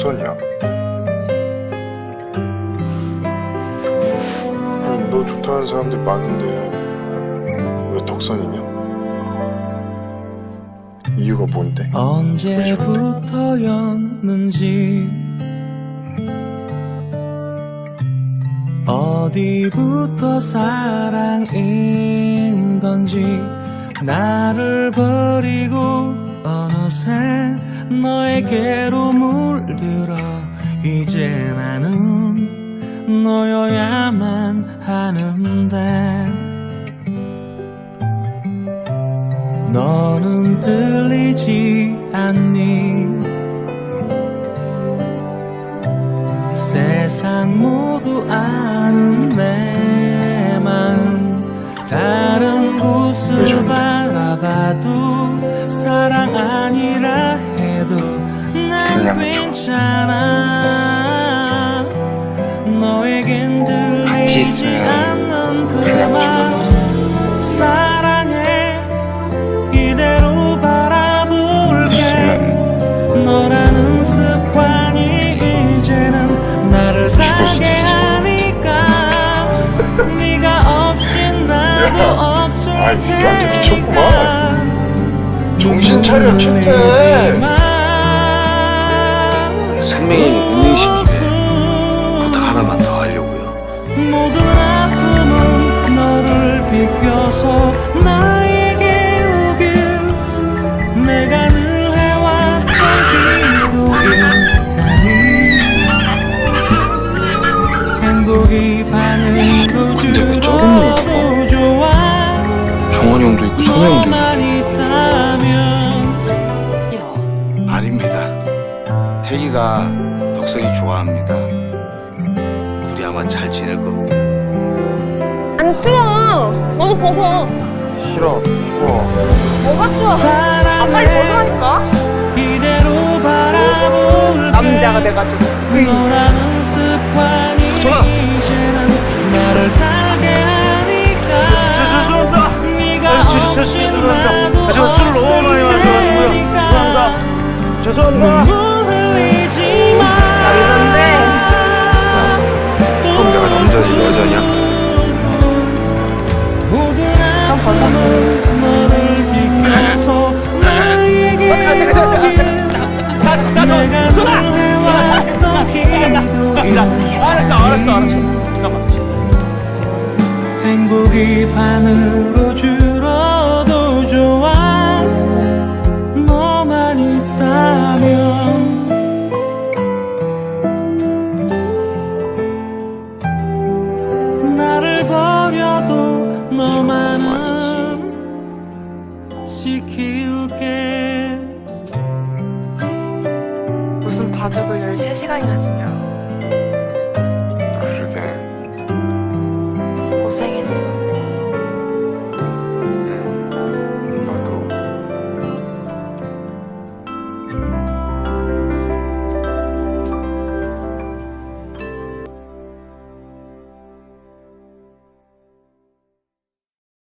덕선이야? 아니, 너 좋다는 사람들 많은데 왜 덕선이냐? 이유가 뭔데? 언제부터였는지 어디부터 사랑인 건지 나를 버리고 어느새 너에게로 물들어. 이제 나는 너여야만 하는데. 너는 들리지 않니? 세상 모두 아는 내 마음. 다른 왜 곳을? 바라봐도 사랑 아니라 해 괜찮아. 너에겐 같이 있으면 않는 그냥 그만 사랑해. 이대로 바라볼게. 너라는 습관이 이제는 나를 있어. 하니까. 네가 없이 나도 야, 없을 테니까. 정신 차려, 최태. 생명이 있는 시기에 부탁 하나만 더 하려고요. 근데 왜 저런 좋아 종원이 형도 있고 선우 형도 있고. 태기가 덕석이 좋아합니다. 우리 아마 잘 지낼 겁니다. 안 추워. 너도 벗어. 싫어, 추워. 뭐가 추워? 아, 빨리 벗으라니까. 이대로 바라볼게 남자가 돼가지고. 너라는 습관이 이제는 나를 살게 하니까 네가 없이 나도 없을 테니까 눈물 흘리지 알았어, 알았어, 알았어. 행복이 반으로 줄어도 좋아 너만 있다면 나를 버려도 너만은 지킬게 무슨 바둑을 13시간이나 두냐.